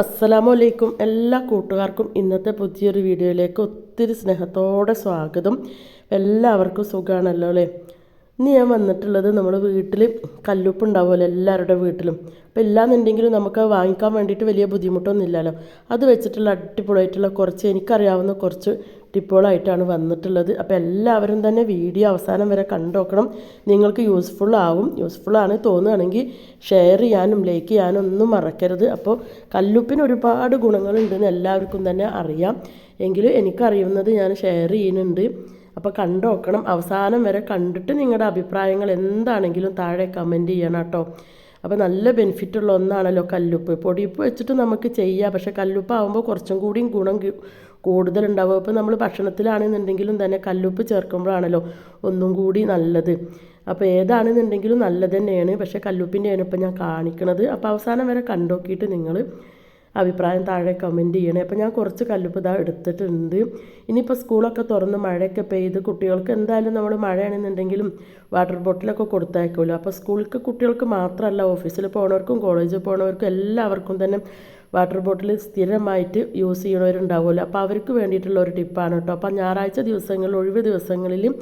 അസ്സലാമു അലൈക്കും എല്ലാ കൂട്ടുകാർക്കും ഇന്നത്തെ പുതിയൊരു വീഡിയോയിലേക്ക് ഒത്തിരി സ്നേഹത്തോടെ സ്വാഗതം. എല്ലാവർക്കും സുഖമാണല്ലോ അല്ലേ? ഇന്ന് ഞാൻ വന്നിട്ടുള്ളത് നമ്മൾ വീട്ടിൽ കല്ലുപ്പ് ഉണ്ടാവുമല്ലോ എല്ലാവരുടെ വീട്ടിലും. അപ്പോൾ ഇല്ലാന്നുണ്ടെങ്കിലും നമുക്ക് വാങ്ങിക്കാൻ വേണ്ടിയിട്ട് വലിയ ബുദ്ധിമുട്ടൊന്നും ഇല്ലല്ലോ അത് വെച്ചിട്ടുള്ള അടിപൊളിയായിട്ടുള്ള കുറച്ച് എനിക്കറിയാവുന്ന കുറച്ച് ടിപ്പുകളായിട്ടാണ് വന്നിട്ടുള്ളത്. അപ്പോൾ എല്ലാവരും തന്നെ വീഡിയോ അവസാനം വരെ കണ്ടുനോക്കണം നിങ്ങൾക്ക് യൂസ്ഫുൾ ആവും. യൂസ്ഫുൾ ആണ് തോന്നുകയാണെങ്കിൽ ഷെയർ ചെയ്യാനും ലൈക്ക് ചെയ്യാനും ഒന്നും മറക്കരുത്. അപ്പോൾ കല്ലുപ്പിന് ഒരുപാട് ഗുണങ്ങളുണ്ടെന്ന് എല്ലാവർക്കും തന്നെ അറിയാം. എങ്കിലും എനിക്കറിയുന്നത് ഞാൻ ഷെയർ ചെയ്യുന്നുണ്ട്. അപ്പോൾ കണ്ടുനോക്കണം അവസാനം വരെ കണ്ടിട്ട് നിങ്ങളുടെ അഭിപ്രായങ്ങൾ എന്താണെങ്കിലും താഴെ കമന്റ് ചെയ്യണം കേട്ടോ. അപ്പോൾ നല്ല ബെനിഫിറ്റുള്ള ഒന്നാണല്ലോ കല്ലുപ്പ്. പൊടിയുപ്പ് വെച്ചിട്ട് നമുക്ക് ചെയ്യാം. പക്ഷേ കല്ലുപ്പ് ആകുമ്പോൾ കുറച്ചും കൂടിയും ഗുണം കൂടുതലുണ്ടാവും. അപ്പോൾ നമ്മൾ ഭക്ഷണത്തിലാണെന്നുണ്ടെങ്കിലും തന്നെ കല്ലുപ്പ് ചേർക്കുമ്പോഴാണല്ലോ ഒന്നും കൂടി നല്ലത്. അപ്പോൾ ഏതാണെന്നുണ്ടെങ്കിലും നല്ലത് തന്നെയാണ്. പക്ഷേ കല്ലുപ്പിന്റെയാണ് ഇപ്പോൾ ഞാൻ കാണിക്കണത്. അപ്പോൾ അവസാനം വരെ കണ്ടോക്കിയിട്ട് നിങ്ങൾ അഭിപ്രായം താഴെ കമന്റ് ചെയ്യണേ. അപ്പോൾ ഞാൻ കുറച്ച് കല്ലുപ്പ് ഇതാ എടുത്തിട്ടുണ്ട്. ഇനിയിപ്പോൾ സ്കൂളൊക്കെ തുറന്ന് മഴയൊക്കെ പെയ്ത് കുട്ടികൾക്ക് എന്തായാലും നമ്മൾ മഴയാണെന്നുണ്ടെങ്കിലും വാട്ടർ ബോട്ടിലൊക്കെ കൊടുത്തയക്കുമല്ലോ. അപ്പോൾ സ്കൂളിലേക്ക് കുട്ടികൾക്ക് മാത്രമല്ല ഓഫീസിൽ പോണവർക്കും കോളേജിൽ പോണവർക്കും എല്ലാവർക്കും തന്നെ വാട്ടർ ബോട്ടിൽ സ്ഥിരമായിട്ട് യൂസ് ചെയ്യണവരുണ്ടാവുമല്ലോ അപ്പോൾ അവർക്ക് വേണ്ടിയിട്ടുള്ള ഒരു ടിപ്പാണ് കേട്ടോ. അപ്പോൾ ഞായറാഴ്ച ദിവസങ്ങളിൽ ഒഴിവ് ദിവസങ്ങളിലും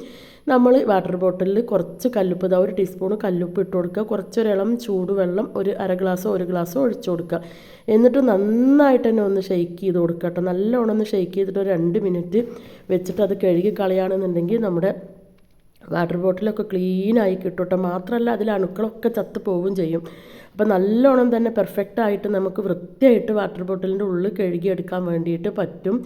നമ്മൾ വാട്ടർ ബോട്ടിലിൽ കുറച്ച് കല്ലുപ്പ് ഇതാ ഒരു ടീസ്പൂൺ കല്ലുപ്പ് ഇട്ട് കൊടുക്കുക. കുറച്ചൊരിളം ചൂടുവെള്ളം ഒരു അര ഗ്ലാസ്സോ ഒരു ഗ്ലാസ്സോ ഒഴിച്ചു കൊടുക്കുക. എന്നിട്ട് നന്നായിട്ട് തന്നെ ഒന്ന് ഷെയ്ക്ക് ചെയ്ത് കൊടുക്കുക കേട്ടോ. നല്ലോണം ഒന്ന് ഷെയ്ക്ക് ചെയ്തിട്ട് ഒരു രണ്ട് മിനിറ്റ് വെച്ചിട്ട് അത് കഴുകി കളയുകയാണെന്നുണ്ടെങ്കിൽ നമ്മുടെ വാട്ടർ ബോട്ടിലൊക്കെ ക്ലീനായി കിട്ടും കേട്ടോ. മാത്രമല്ല അതിൽ അണുക്കളൊക്കെ ചത്തു പോവുകയും ചെയ്യും. അപ്പോൾ നല്ലോണം തന്നെ പെർഫെക്റ്റ് ആയിട്ട് നമുക്ക് വൃത്തിയായിട്ട് വാട്ടർ ബോട്ടിലിന്റെ ഉള്ളിൽ കഴുകിയെടുക്കാൻ വേണ്ടിയിട്ട് പറ്റും.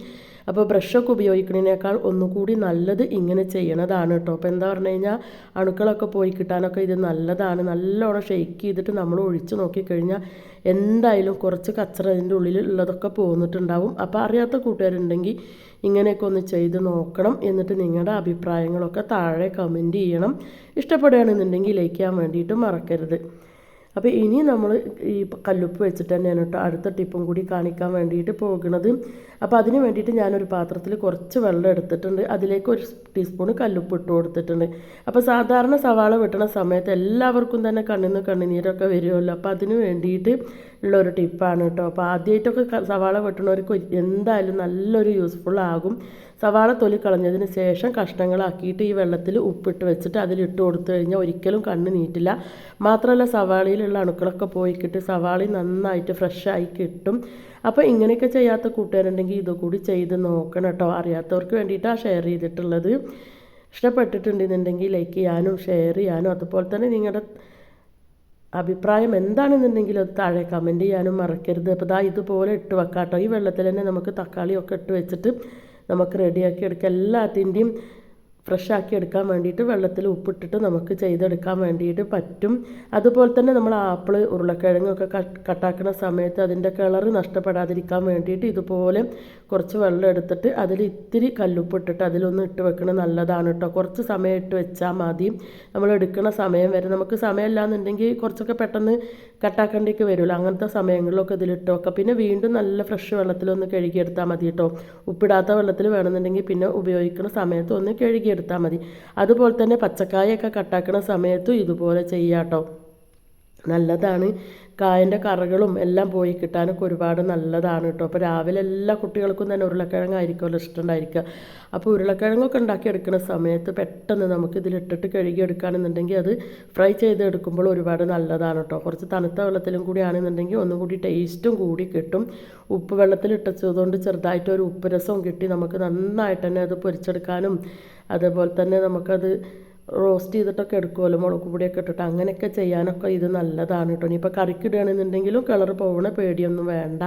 അപ്പോൾ ബ്രഷൊക്കെ ഉപയോഗിക്കുന്നതിനേക്കാൾ ഒന്നുകൂടി നല്ലത് ഇങ്ങനെ ചെയ്യണതാണ് കേട്ടോ. അപ്പോൾ എന്താ പറഞ്ഞു കഴിഞ്ഞാൽ അണുക്കളൊക്കെ പോയി കിട്ടാനൊക്കെ ഇത് നല്ലതാണ്. നല്ലോണം ഷെയ്ക്ക് ചെയ്തിട്ട് നമ്മൾ ഒഴിച്ച് നോക്കിക്കഴിഞ്ഞാൽ എന്തായാലും കുറച്ച് കച്ചറ അതിന്റെ ഉള്ളിൽ ഉള്ളതൊക്കെ പോന്നിട്ടുണ്ടാവും. അപ്പോൾ അറിയാത്ത കൂട്ടുകാരുണ്ടെങ്കിൽ ഇങ്ങനെയൊക്കെ ഒന്ന് ചെയ്ത് നോക്കണം. എന്നിട്ട് നിങ്ങളുടെ അഭിപ്രായങ്ങളൊക്കെ താഴെ കമന്റ് ചെയ്യണം. ഇഷ്ടപ്പെടുകയാണെന്നുണ്ടെങ്കിൽ ലൈക്ക് ചെയ്യാൻ വേണ്ടിയിട്ട് മറക്കരുത്. അപ്പോൾ ഇനി നമ്മൾ ഈ കല്ലുപ്പ് വെച്ചിട്ട് തന്നെയാണ് കേട്ടോ അടുത്ത ടിപ്പും കൂടി കാണിക്കാൻ വേണ്ടിയിട്ട് പോകുന്നത്. അപ്പോൾ അതിന് വേണ്ടിയിട്ട് ഞാനൊരു പാത്രത്തിൽ കുറച്ച് വെള്ളം എടുത്തിട്ടുണ്ട്. അതിലേക്ക് ഒരു ടീസ്പൂൺ കല്ലുപ്പ് ഇട്ട് കൊടുത്തിട്ടുണ്ട്. അപ്പോൾ സാധാരണ സവാള വെട്ടണ സമയത്ത് എല്ലാവർക്കും തന്നെ കണ്ണിന്ന് കണ്ണുനീരൊക്കെ വരുമല്ലോ. അപ്പോൾ അതിന് വേണ്ടിയിട്ട് ഉള്ള ഒരു ടിപ്പാണ് കേട്ടോ. അപ്പോൾ ആദ്യമായിട്ടൊക്കെ സവാള വെട്ടണവർക്ക് എന്തായാലും നല്ലൊരു യൂസ്ഫുൾ ആകും. സവാള തൊലി കളഞ്ഞതിന് ശേഷം കഷ്ണങ്ങളാക്കിയിട്ട് ഈ വെള്ളത്തിൽ ഉപ്പിട്ട് വെച്ചിട്ട് അതിലിട്ട് കൊടുത്തു കഴിഞ്ഞാൽ ഒരിക്കലും കണ്ണ് നീറ്റില്ല മാത്രമല്ല സവാളയിലുള്ള അണുക്കളൊക്കെ പോയിക്കിട്ട് സവാളി നന്നായിട്ട് ഫ്രഷായി കിട്ടും. അപ്പോൾ ഇങ്ങനെയൊക്കെ ചെയ്യാത്ത കൂട്ടുകാരുണ്ടെങ്കിൽ ഇതുകൂടി ചെയ്ത് നോക്കണം കേട്ടോ. അറിയാത്തവർക്ക് വേണ്ടിയിട്ടാണ് ഷെയർ ചെയ്തിട്ടുള്ളത്. ഇഷ്ടപ്പെട്ടിട്ടുണ്ടെന്നുണ്ടെങ്കിൽ ലൈക്ക് ചെയ്യാനും ഷെയർ ചെയ്യാനും. അതുപോലെ തന്നെ നിങ്ങളുടെ അഭിപ്രായം എന്താണെന്നുണ്ടെങ്കിൽ അത് താഴെ കമന്റ് ചെയ്യാനും മറക്കരുത്. അപ്പോൾ ദാ ഇതുപോലെ ഇട്ട് വെക്കാം കേട്ടോ ഈ വെള്ളത്തിൽ തന്നെ നമുക്ക് തക്കാളിയൊക്കെ ഇട്ട് വെച്ചിട്ട് നമുക്ക് റെഡിയാക്കി എടുക്കാം. എല്ലാത്തിന്റെയും ഫ്രഷ് ആക്കി എടുക്കാൻ വേണ്ടിയിട്ട് വെള്ളത്തിൽ ഉപ്പിട്ടിട്ട് നമുക്ക് ചെയ്തെടുക്കാൻ വേണ്ടിയിട്ട് പറ്റും. അതുപോലെ തന്നെ നമ്മൾ ആപ്പിൾ ഉരുളക്കിഴങ്ങൊക്കെ കട്ട് കട്ടാക്കുന്ന സമയത്ത് അതിന്റെ കളർ നഷ്ടപ്പെടാതിരിക്കാൻ വേണ്ടിയിട്ട് ഇതുപോലെ കുറച്ച് വെള്ളം എടുത്തിട്ട് അതിൽ ഇത്തിരി കല്ലുപ്പിട്ടിട്ട് അതിലൊന്ന് ഇട്ട് വെക്കണത് നല്ലതാണ് കേട്ടോ കുറച്ച് സമയം ഇട്ട് വെച്ചാൽ മതി. നമ്മൾ എടുക്കുന്ന സമയം വരെ. നമുക്ക് സമയമില്ലാന്നുണ്ടെങ്കിൽ കുറച്ചൊക്കെ പെട്ടെന്ന് കട്ടാക്കേണ്ടിയൊക്കെ വരുമല്ലോ അങ്ങനത്തെ സമയങ്ങളിലൊക്കെ ഇതിലിട്ട് വെക്കാം. പിന്നെ വീണ്ടും നല്ല ഫ്രഷ് വെള്ളത്തിലൊന്ന് കഴുകിയെടുത്താൽ മതി കേട്ടോ ഉപ്പിടാത്ത വെള്ളത്തിൽ വേണമെന്നുണ്ടെങ്കിൽ പിന്നെ ഉപയോഗിക്കുന്ന സമയത്ത് ഒന്ന് കഴുകിയെടുത്താൽ മതി. അതുപോലെ തന്നെ പച്ചക്കായൊക്കെ കട്ടാക്കുന്ന സമയത്തും ഇതുപോലെ ചെയ്യാം കേട്ടോ നല്ലതാണ്. കായന്റെ കറകളും എല്ലാം പോയി കിട്ടാനൊക്കെ ഒരുപാട് നല്ലതാണ് കേട്ടോ അപ്പോൾ രാവിലെ എല്ലാ കുട്ടികൾക്കും തന്നെ ഉരുളക്കിഴങ്ങായിരിക്കുമല്ലോ ഇഷ്ടമുണ്ടായിരിക്കുക അപ്പോൾ ഉരുളക്കിഴങ്ങൊക്കെ ഉണ്ടാക്കിയെടുക്കുന്ന സമയത്ത് പെട്ടെന്ന് നമുക്ക് ഇതിലിട്ടിട്ട് കഴുകിയെടുക്കുകയാണെന്നുണ്ടെങ്കിൽ അത് ഫ്രൈ ചെയ്തെടുക്കുമ്പോൾ ഒരുപാട് നല്ലതാണ് കേട്ടോ കുറച്ച് തണുത്ത വെള്ളത്തിലും കൂടി ആണെന്നുണ്ടെങ്കിൽ ഒന്നും കൂടി ടേസ്റ്റും കൂടി കിട്ടും. ഉപ്പ് വെള്ളത്തിൽ ഇട്ടതുകൊണ്ട് ചെറുതായിട്ട് ഒരു ഉപ്പ് രസവും കിട്ടി. നമുക്ക് നന്നായിട്ട് തന്നെ അത് പൊരിച്ചെടുക്കാനും അതേപോലെ തന്നെ നമുക്കത് റോസ്റ്റ് ചെയ്തിട്ടൊക്കെ എടുക്കുമല്ലോ മുളക് പൊടിയൊക്കെ ഇട്ടിട്ട്. അങ്ങനെയൊക്കെ ചെയ്യാനൊക്കെ ഇത് നല്ലതാണ് കേട്ടോ. ഇനിയിപ്പോൾ കറിക്ക് ഇടുകയാണെന്നുണ്ടെങ്കിലും കളർ പോകണ പേടിയൊന്നും വേണ്ട.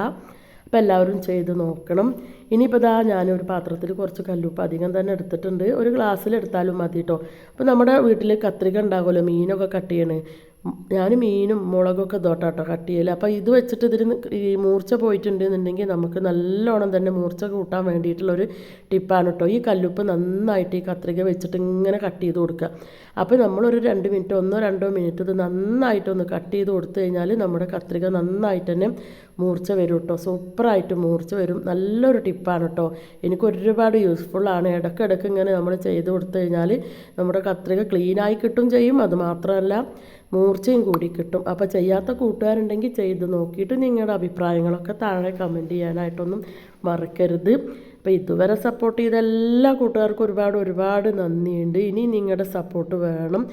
അപ്പോൾ എല്ലാവരും ചെയ്ത് നോക്കണം. ഇനിയിപ്പോൾ ഇതാ ഞാനൊരു പാത്രത്തിൽ കുറച്ച് കല്ലുപ്പ് അധികം തന്നെ എടുത്തിട്ടുണ്ട്. ഒരു ഗ്ലാസ്സിൽ എടുത്താലും മതി കേട്ടോ. അപ്പോൾ നമ്മുടെ വീട്ടിൽ കത്രിക ഉണ്ടാകുമല്ലോ മീനൊക്കെ കട്ട് ചെയ്യണേ. ഞാൻ മീനും മുളകൊക്കെ തോട്ടാട്ടോ കട്ട് ചെയ്യൽ അപ്പോൾ ഇത് വെച്ചിട്ട് ഇതിന് ഈ മൂർച്ച പോയിട്ടുണ്ടെന്നുണ്ടെങ്കിൽ നമുക്ക് നല്ലോണം തന്നെ മൂർച്ച കൂട്ടാൻ വേണ്ടിയിട്ടുള്ളൊരു ടിപ്പാണ് കേട്ടോ ഈ കല്ലുപ്പ് നന്നായിട്ട് ഈ കത്രിക വെച്ചിട്ട് ഇങ്ങനെ കട്ട് ചെയ്ത് കൊടുക്കുക. അപ്പോൾ നമ്മളൊരു രണ്ട് മിനിറ്റ് ഒന്നോ രണ്ടോ മിനിറ്റ് ഇത് നന്നായിട്ടൊന്ന് കട്ട് ചെയ്ത് കൊടുത്തു കഴിഞ്ഞാൽ നമ്മുടെ കത്രിക നന്നായിട്ട് തന്നെ മൂർച്ച വരും കേട്ടോ സൂപ്പറായിട്ട് മൂർച്ച വരും. നല്ലൊരു ടിപ്പാണ് കേട്ടോ എനിക്ക് ഒരുപാട് യൂസ്ഫുള്ളാണ് ഇടയ്ക്കിടയ്ക്ക് ഇങ്ങനെ നമ്മൾ ചെയ്ത് കൊടുത്തു കഴിഞ്ഞാൽ നമ്മുടെ കത്രിക ക്ലീനായി കിട്ടും ചെയ്യും. അത് മാത്രമല്ല മൂർച്ചയും കൂടി കിട്ടും. അപ്പോൾ ചെയ്യാത്ത കൂട്ടുകാരുണ്ടെങ്കിൽ ചെയ്ത് നോക്കിയിട്ട് നിങ്ങളുടെ അഭിപ്രായങ്ങളൊക്കെ താഴെ കമന്റ് ചെയ്യാനായിട്ടൊന്നും മറക്കരുത്. അപ്പോൾ ഇതുവരെ സപ്പോർട്ട് ചെയ്ത എല്ലാ കൂട്ടുകാർക്കും ഒരുപാട് ഒരുപാട് നന്ദിയുണ്ട്. ഇനി നിങ്ങളുടെ സപ്പോർട്ട് വേണം.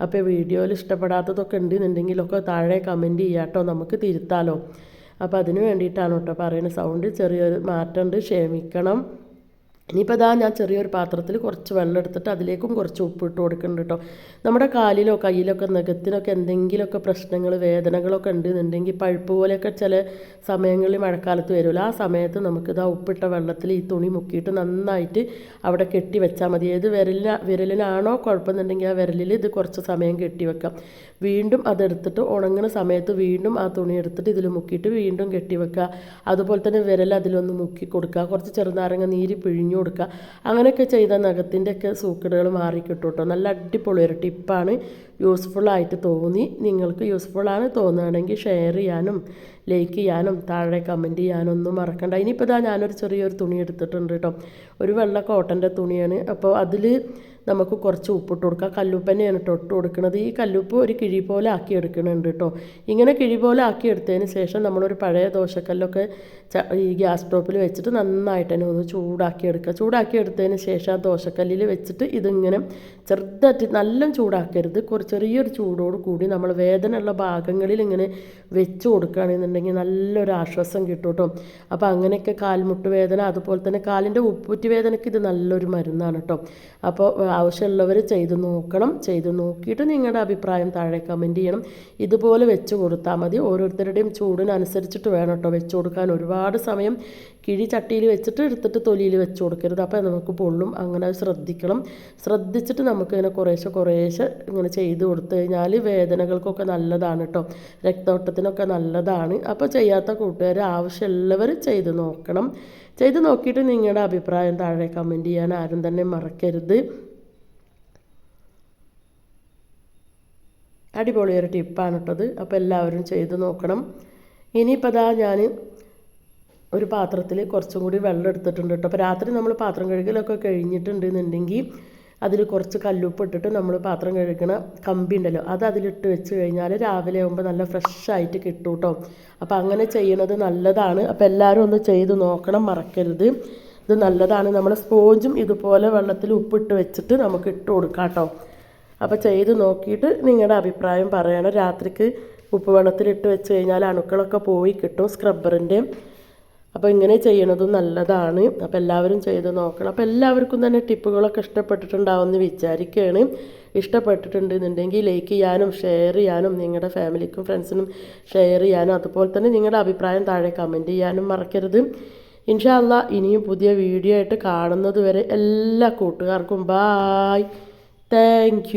അപ്പോൾ വീഡിയോയിൽ ഇഷ്ടപ്പെടാത്തതൊക്കെ ഉണ്ടെന്നുണ്ടെങ്കിലൊക്കെ താഴെ കമന്റ് ചെയ്യാട്ടോ. നമുക്ക് തിരുത്താലോ. അപ്പോൾ അതിന് വേണ്ടിയിട്ടാണ് കേട്ടോ പറയുന്നത്. സൗണ്ട് ചെറിയൊരു മാറ്റമുണ്ട്. ക്ഷമിക്കണം. ഇനിയിപ്പോൾ ഇതാ ഞാൻ ചെറിയൊരു പാത്രത്തിൽ കുറച്ച് വെള്ളം എടുത്തിട്ട് അതിലേക്കും കുറച്ച് ഉപ്പ് ഇട്ട് കൊടുക്കുന്നുണ്ട് കേട്ടോ നമ്മുടെ കാലിലോ കയ്യിലൊക്കെ നഖത്തിനൊക്കെ എന്തെങ്കിലുമൊക്കെ പ്രശ്നങ്ങൾ വേദനകളൊക്കെ ഉണ്ടെന്നുണ്ടെങ്കിൽ പഴുപ്പ് പോലെയൊക്കെ ചില സമയങ്ങളിൽ മഴക്കാലത്ത് വരുമല്ലോ ആ സമയത്ത് നമുക്കിതാ ഉപ്പിട്ട വെള്ളത്തിൽ ഈ തുണി മുക്കിയിട്ട് നന്നായിട്ട് അവിടെ കെട്ടി വെച്ചാൽ മതി. ഏത് വിരലിന വിരലിനാണോ കുഴപ്പമെന്നുണ്ടെങ്കിൽ ആ വിരലിൽ ഇത് കുറച്ച് സമയം കെട്ടി വെക്കാം. വീണ്ടും അതെടുത്തിട്ട് ഉണങ്ങുന്ന സമയത്ത് വീണ്ടും ആ തുണി എടുത്തിട്ട് ഇതിൽ മുക്കിയിട്ട് വീണ്ടും കെട്ടി വെക്കുക. അതുപോലെ തന്നെ വിരൽ അതിലൊന്ന് മുക്കി കൊടുക്കുക. കുറച്ച് ചെറുനാരങ്ങ നീര് പിഴിഞ്ഞു കൊടുക്കുക. അങ്ങനെയൊക്കെ ചെയ്ത നഖത്തിന്റെ ഒക്കെ മാറി മാറിക്കിട്ടും കേട്ടോ നല്ല അടിപൊളി ഒരു ടിപ്പാണ്. യൂസ്ഫുള്ളായിട്ട് തോന്നി. നിങ്ങൾക്ക് യൂസ്ഫുള്ളാണ് തോന്നുകയാണെങ്കിൽ ഷെയർ ചെയ്യാനും ലൈക്ക് ചെയ്യാനും താഴെ കമന്റ് ചെയ്യാനും ഒന്നും മറക്കണ്ട. ഇനിയിപ്പോൾ ഇതാ ഞാനൊരു ചെറിയൊരു തുണി എടുത്തിട്ടുണ്ട് കേട്ടോ ഒരു വെള്ള കോട്ടന്റെ തുണിയാണ്. അപ്പോൾ അതിൽ നമുക്ക് കുറച്ച് ഉപ്പിട്ട് കൊടുക്കുക കല്ലുപ്പ് തന്നെയാണ് ഇട്ട് കൊടുക്കുന്നത്. ഈ കല്ലുപ്പ് ഒരു കിഴി പോലെ ആക്കി എടുക്കുന്നുണ്ട് കേട്ടോ ഇങ്ങനെ കിഴി പോലെ ആക്കി എടുത്തതിന് ശേഷം നമ്മളൊരു പഴയ ദോശക്കല്ലൊക്കെ ഈ ഗ്യാസ് സ്റ്റോപ്പിൽ വെച്ചിട്ട് നന്നായിട്ട് തന്നെ ഒന്ന് ചൂടാക്കി എടുക്കുക. ചൂടാക്കി എടുത്തതിന് ശേഷം ആ ദോശക്കല്ലിൽ വെച്ചിട്ട് ഇതിങ്ങനെ ചെറുതായിട്ട് നല്ല ചൂടാക്കരുത്. കുറച്ച് ചെറിയൊരു ചൂടോട് കൂടി നമ്മൾ വേദനയുള്ള ഭാഗങ്ങളിൽ ഇങ്ങനെ വെച്ച് കൊടുക്കുകയാണെന്നുണ്ടെങ്കിൽ നല്ലൊരു ആശ്വാസം കിട്ടും കേട്ടോ. അപ്പോൾ അങ്ങനെയൊക്കെ കാൽമുട്ട് വേദന അതുപോലെ തന്നെ കാലിന്റെ ഉപ്പുറ്റി വേദനയ്ക്ക് ഇത് നല്ലൊരു മരുന്നാണ് കേട്ടോ. അപ്പോൾ ആവശ്യമുള്ളവർ ചെയ്ത് നോക്കണം. ചെയ്ത് നോക്കിയിട്ട് നിങ്ങളുടെ അഭിപ്രായം താഴെ കമന്റ് ചെയ്യണം. ഇതുപോലെ വെച്ച് കൊടുത്താൽ മതി. ഓരോരുത്തരുടെയും ചൂടിനനുസരിച്ചിട്ട് വേണം കേട്ടോ വെച്ച് കൊടുക്കാൻ. ഒരുപാട് സമയം കിഴി ചട്ടിയിൽ വെച്ചിട്ട് എടുത്തിട്ട് തൊലിയിൽ വെച്ച് കൊടുക്കരുത്. അപ്പോൾ നമുക്ക് പൊള്ളും. അങ്ങനെ ശ്രദ്ധിക്കണം. ശ്രദ്ധിച്ചിട്ട് നമുക്ക് ഇങ്ങനെ കുറേശ്ശെ കുറേശ്ശെ ഇങ്ങനെ ചെയ്ത് കൊടുത്തു കഴിഞ്ഞാൽ വേദനകൾക്കൊക്കെ നല്ലതാണ് കേട്ടോ രക്തോട്ടത്തിനൊക്കെ നല്ലതാണ്. അപ്പോൾ ചെയ്യാത്ത കൂട്ടുകാർ ആവശ്യമുള്ളവർ ചെയ്ത് നോക്കണം. ചെയ്ത് നോക്കിയിട്ട് നിങ്ങളുടെ അഭിപ്രായം താഴെ കമന്റ് ചെയ്യാൻ ആരും തന്നെ മറക്കരുത്. അടിപൊളി ഒരു ടിപ്പാണ് കേട്ടത് അപ്പോൾ എല്ലാവരും ചെയ്ത് നോക്കണം. ഇനിയിപ്പോൾ അതാ ഞാൻ ഒരു പാത്രത്തിൽ കുറച്ചും കൂടി വെള്ളം എടുത്തിട്ടുണ്ട് കേട്ടോ അപ്പോൾ രാത്രി നമ്മൾ പാത്രം കഴുകലൊക്കെ കഴിഞ്ഞിട്ടുണ്ടെന്നുണ്ടെങ്കിൽ അതിൽ കുറച്ച് കല്ലുപ്പ് ഇട്ടിട്ട് നമ്മൾ പാത്രം കഴുകണ കമ്പി ഉണ്ടല്ലോ അത് അതിലിട്ട് വെച്ച് കഴിഞ്ഞാൽ രാവിലെ ആകുമ്പോൾ നല്ല ഫ്രഷായിട്ട് കിട്ടും കേട്ടോ അപ്പോൾ അങ്ങനെ ചെയ്യണത് നല്ലതാണ്. അപ്പോൾ എല്ലാവരും ഒന്ന് ചെയ്ത് നോക്കണം മറക്കരുത്. ഇത് നല്ലതാണ്. നമ്മൾ സ്പോഞ്ചും ഇതുപോലെ വെള്ളത്തിൽ ഉപ്പിട്ട് വെച്ചിട്ട് നമുക്ക് ഇട്ട് കൊടുക്കാം കേട്ടോ അപ്പോൾ ചെയ്ത് നോക്കിയിട്ട് നിങ്ങളുടെ അഭിപ്രായം പറയണം. രാത്രിക്ക് ഉപ്പ് വെള്ളത്തിലിട്ട് വെച്ച് കഴിഞ്ഞാൽ അണുക്കളൊക്കെ പോയി കിട്ടും സ്ക്രബ്ബറിന്റെ അപ്പോൾ ഇങ്ങനെ ചെയ്യണതും നല്ലതാണ്. അപ്പോൾ എല്ലാവരും ചെയ്ത് നോക്കണം. അപ്പോൾ എല്ലാവർക്കും തന്നെ ടിപ്പുകളൊക്കെ ഇഷ്ടപ്പെട്ടിട്ടുണ്ടാവുമെന്ന് വിചാരിക്കുകയാണ് ഇഷ്ടപ്പെട്ടിട്ടുണ്ടെന്നുണ്ടെങ്കിൽ ലൈക്ക് ചെയ്യാനും ഷെയർ ചെയ്യാനും നിങ്ങളുടെ ഫാമിലിക്കും ഫ്രണ്ട്സിനും ഷെയർ ചെയ്യാനും അതുപോലെ തന്നെ നിങ്ങളുടെ അഭിപ്രായം താഴെ കമന്റ് ചെയ്യാനും മറക്കരുത്. ഇൻഷാല്ല ഇനിയും പുതിയ വീഡിയോ ആയിട്ട് കാണുന്നത് വരെ എല്ലാ കൂട്ടുകാർക്കും ബായ് താങ്ക്